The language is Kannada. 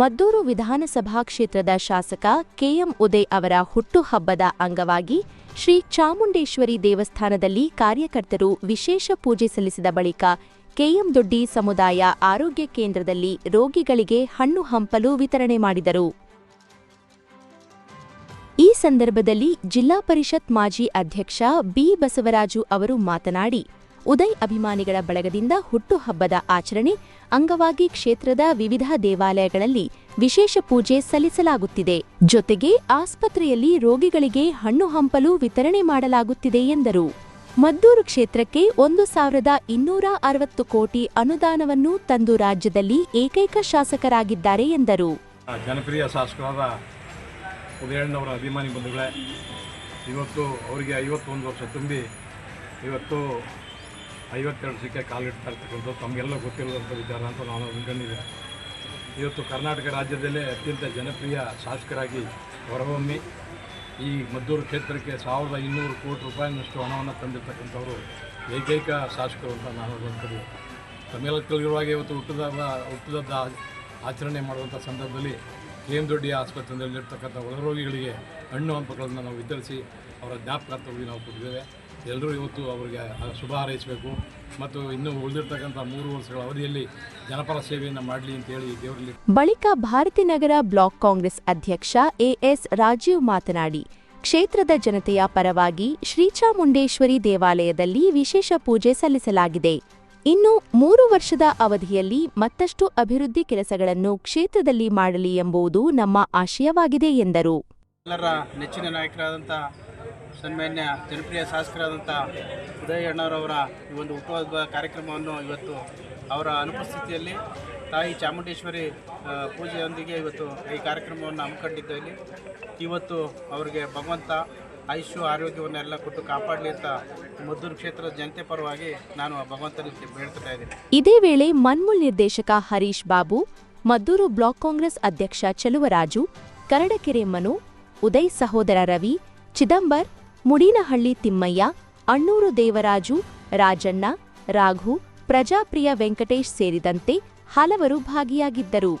ಮದ್ದೂರು ವಿಧಾನಸಭಾ ಕ್ಷೇತ್ರದ ಶಾಸಕ ಕೆಎಂ ಉದಯ್ ಅವರ ಹುಟ್ಟುಹಬ್ಬದ ಅಂಗವಾಗಿ ಶ್ರೀ ಚಾಮುಂಡೇಶ್ವರಿ ದೇವಸ್ಥಾನದಲ್ಲಿ ಕಾರ್ಯಕರ್ತರು ವಿಶೇಷ ಪೂಜೆ ಸಲ್ಲಿಸಿದ ಬಳಿಕ ಕೆಎಂ ದೊಡ್ಡಿ ಸಮುದಾಯ ಆರೋಗ್ಯ ಕೇಂದ್ರದಲ್ಲಿ ರೋಗಿಗಳಿಗೆ ಹಣ್ಣು ಹಂಪಲು ವಿತರಣೆ ಮಾಡಿದರು. ಈ ಸಂದರ್ಭದಲ್ಲಿ ಜಿಲ್ಲಾ ಪರಿಷತ್ ಮಾಜಿ ಅಧ್ಯಕ್ಷ ಬಿ ಬಸವರಾಜು ಅವರು ಮಾತನಾಡಿ ಉದಯ್ ಅಭಿಮಾನಿಗಳ ಬಳಗದಿಂದ ಹುಟ್ಟುಹಬ್ಬದ ಆಚರಣೆ ಅಂಗವಾಗಿ ಕ್ಷೇತ್ರದ ವಿವಿಧ ದೇವಾಲಯಗಳಲ್ಲಿ ವಿಶೇಷ ಪೂಜೆ ಸಲ್ಲಿಸಲಾಗುತ್ತಿದೆ. ಜೊತೆಗೆ ಆಸ್ಪತ್ರೆಯಲ್ಲಿ ರೋಗಿಗಳಿಗೆ ಹಣ್ಣು ಹಂಪಲು ವಿತರಣೆ ಮಾಡಲಾಗುತ್ತಿದೆ ಎಂದರು. ಮದ್ದೂರು ಕ್ಷೇತ್ರಕ್ಕೆ ಒಂದು ಸಾವಿರದ ಇನ್ನೂರ ಅರವತ್ತು ಕೋಟಿ ಅನುದಾನವನ್ನು ತಂದು ರಾಜ್ಯದಲ್ಲಿ ಏಕೈಕ ಶಾಸಕರಾಗಿದ್ದಾರೆ ಎಂದರು. ಜನಪ್ರಿಯ ಶಾಸಕರಾದ ಉದಯಣ್ಣವರ ಅಭಿಮಾನಿ ಬಂಧುಗಳೇ, ಇವತ್ತು ಅವರಿಗೆ ಐವತ್ತೊಂದು ವರ್ಷ ತುಂಬಿ, ಇವತ್ತು ಐವತ್ತೆರಡು ಸಿಕ್ಕೆ ಕಾಲಿಡ್ತಾ ಇರ್ತಕ್ಕಂಥದ್ದು ತಮಗೆಲ್ಲ ಗೊತ್ತಿರುವಂಥ ವಿಚಾರ ಅಂತ ನಾನು ಅನ್ಕೊಂಡಿದ್ದೇನೆ. ಇವತ್ತು ಕರ್ನಾಟಕ ರಾಜ್ಯದಲ್ಲೇ ಅತ್ಯಂತ ಜನಪ್ರಿಯ ಶಾಸಕರಾಗಿ ಹೊರಹೊಮ್ಮಿ ಈ ಮದ್ದೂರು ಕ್ಷೇತ್ರಕ್ಕೆ ಸಾವಿರದ ಇನ್ನೂರು ಕೋಟಿ ರೂಪಾಯಿನಷ್ಟು ಹಣವನ್ನು ತಂದಿರ್ತಕ್ಕಂಥವರು ಏಕೈಕ ಶಾಸಕರು ಅಂತ ನಾನು ಅನ್ಕೊಂಡಿದ್ದೆ ತಮಿಳು ತಿಳಿದಿರುವಾಗ ಇವತ್ತು ಹುಟ್ಟದ ಹುಟ್ಟಿದ ಆಚರಣೆ ಮಾಡುವಂಥ ಸಂದರ್ಭದಲ್ಲಿ ಕೆ ದೊಡ್ಡಿ ಆಸ್ಪತ್ರೆಯಲ್ಲಿರ್ತಕ್ಕಂಥ ಒಳರೋಗಿಗಳಿಗೆ ಹಣ್ಣು ಹಂಪಗಳನ್ನು ನಾವು ವಿತರಿಸಿ ಅವರ ಜ್ಞಾಪಕಾರ್ಥವಾಗಿ ನಾವು ಕೊಟ್ಟಿದ್ದೇವೆ. ಎಲ್ಲರೂ ಇವತ್ತು ಅವರಿಗೆ ಶುಭ ಹಾರೈಸಬೇಕು. ಮತ್ತು ಇನ್ನೂ ಉಳಿದಿರ್ತಕ್ಕಂಥ ಮೂರು ವರ್ಷಗಳ ಅವಧಿಯಲ್ಲಿ ಜನಪರ ಸೇವೆಯನ್ನು ಮಾಡಲಿ ಅಂತೇಳಿ ದೇವರಲ್ಲಿ ಬಳಿಕ ಭಾರತೀನಗರ ಬ್ಲಾಕ್ ಕಾಂಗ್ರೆಸ್ ಅಧ್ಯಕ್ಷ ಎಎಸ್ ರಾಜೀವ್ ಮಾತನಾಡಿ ಕ್ಷೇತ್ರದ ಜನತೆಯ ಪರವಾಗಿ ಶ್ರೀಚಾಮುಂಡೇಶ್ವರಿ ದೇವಾಲಯದಲ್ಲಿ ವಿಶೇಷ ಪೂಜೆ ಸಲ್ಲಿಸಲಾಗಿದೆ. ಇನ್ನು ಮೂರು ವರ್ಷದ ಅವಧಿಯಲ್ಲಿ ಮತ್ತಷ್ಟು ಅಭಿವೃದ್ಧಿ ಕೆಲಸಗಳನ್ನು ಕ್ಷೇತ್ರದಲ್ಲಿ ಮಾಡಲಿ ಎಂಬುದು ನಮ್ಮ ಆಶಯವಾಗಿದೆ ಎಂದರು. ಎಲ್ಲರ ನೆಚ್ಚಿನ ನಾಯಕರಾದಂಥ ಸನ್ಮಾನ್ಯ ಜನಪ್ರಿಯ ಶಾಸಕರಾದಂಥ ಉದಯ ಅಣ್ಣವರವರ ಈ ಒಂದು ಹುಟ್ಟುಹಬ್ಬ ಕಾರ್ಯಕ್ರಮವನ್ನು ಇವತ್ತು ಅವರ ಅನುಪಸ್ಥಿತಿಯಲ್ಲಿ ತಾಯಿ ಚಾಮುಂಡೇಶ್ವರಿ ಪೂಜೆಯೊಂದಿಗೆ ಇವತ್ತು ಈ ಕಾರ್ಯಕ್ರಮವನ್ನು ಹಮ್ಮಿಕೊಂಡಿದ್ದೇವೆ ಇವತ್ತು ಅವರಿಗೆ ಭಗವಂತ ಆಯುಷ್ಯ, ಆರೋಗ್ಯವನ್ನೆಲ್ಲ ಕೊಟ್ಟು ಕಾಪಾಡಲಿ ಅಂತ ಮದ್ದೂರು ಕ್ಷೇತ್ರದ ಜನತೆ ಪರವಾಗಿ ನಾನು ಭಗವಂತನಿಗೆ ಬೇಡ್ತಾ ಇದ್ದೀನಿ. ಇದೇ ವೇಳೆ ಮನ್ಮೂಲ್ ನಿರ್ದೇಶಕ ಹರೀಶ್ ಬಾಬು, ಮದ್ದೂರು ಬ್ಲಾಕ್ ಕಾಂಗ್ರೆಸ್ ಅಧ್ಯಕ್ಷ ಚೆಲುವರಾಜು ಕರಡಕೆರೆ ಮನು, ಉದಯ್ ಸಹೋದರ ರವಿ, ಚಿದಂಬರ್ ಮುಡೀನಹಳ್ಳಿ ತಿಮ್ಮಯ್ಯ ಅಣ್ಣೂರು ದೇವರಾಜು ರಾಜಣ್ಣ ರಾಘು ಪ್ರಜಾಪ್ರಿಯ ವೆಂಕಟೇಶ್ ಸೇರಿದಂತೆ ಹಲವರು ಭಾಗಿಯಾಗಿದ್ದರು.